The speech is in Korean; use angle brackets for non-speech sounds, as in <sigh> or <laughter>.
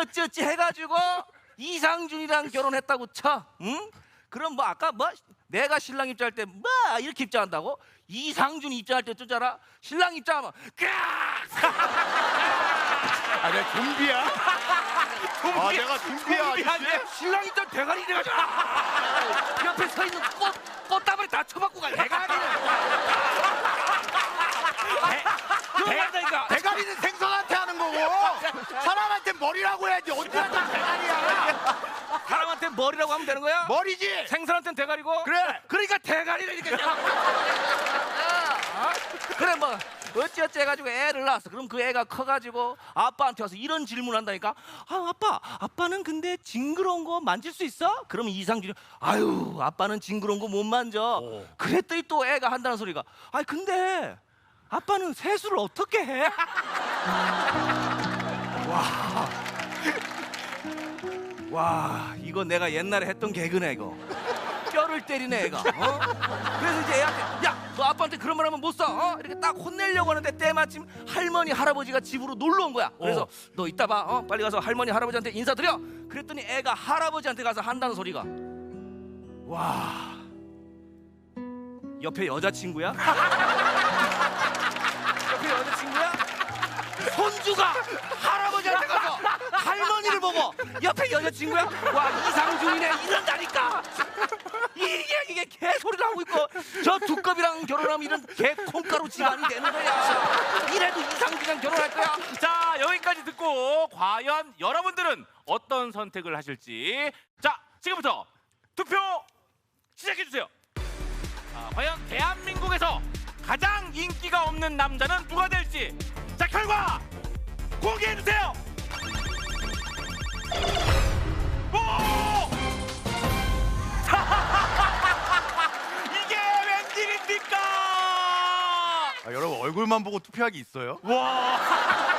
어찌 어찌 해가지고 이상준이랑 결혼했다고 쳐. 응? 그럼 뭐 아까 뭐 내가 신랑 입장할 때 뭐 이렇게 입장한다고? 이상준이 입장할 때 어쩌잖아. 신랑 입장하면 까아 내가 좀비야? 아 내가 좀비야 아저씨? 신랑 입장 대가리 돼가지고 옆에 서 있는 꽃 꽃다발이 다 쳐박고 가. 대가리는 대가리니까 대가리는 생선한테 하는 거고 사람한테 머리라고 해야지 어디한테 대가리야 사람한테 머리라고 하면 되는 거야? 머리지 생선한테는 대가리고 그래. 그러니까 대가리라니까 어? 그래 뭐 어찌어찌 해가지고 애를 낳았어 그럼 그 애가 커가지고 아빠한테 와서 이런 질문 한다니까 아 아빠 아빠는 근데 징그러운 거 만질 수 있어? 그럼 이상준이 아유 아빠는 징그러운 거 못 만져 그랬더니 또 애가 한다는 소리가 아 근데 아빠는 세수를 어떻게 해? 와 이거 내가 옛날에 했던 개그네 이거 뼈를 때리네 애가 어? 그래서 이제 애한테 야 너 아빠한테 그런 말 하면 못 써 어? 이렇게 딱 혼내려고 하는데 때마침 할머니 할아버지가 집으로 놀러 온 거야 그래서 너 이따 봐 어? 빨리 가서 할머니 할아버지한테 인사드려 그랬더니 애가 할아버지한테 가서 한다는 소리가 와 옆에 여자친구야? <laughs> 손주가 할아버지한테 가서 할머니를 보고 옆에 여자친구야? 와 이상준이네. 이런다니까. 이게 이게 개소리를 하고 있고 저 두꺼비랑 결혼하면 이런 개 콩가루 집안이 되는 거야. 이래도 이상준이랑 결혼할 거야. 자 여기까지 듣고 과연 여러분들은 어떤 선택을 하실지. 자 지금부터 투표 시작해 주세요. 자, 과연 대한민국에서 가장 인기가 없는 남자는 누가 될지 공개해 주세요. 오! <laughs> 이게 웬일입니까? 아, 여러분 얼굴만 보고 투표하기 있어요? 와 <laughs>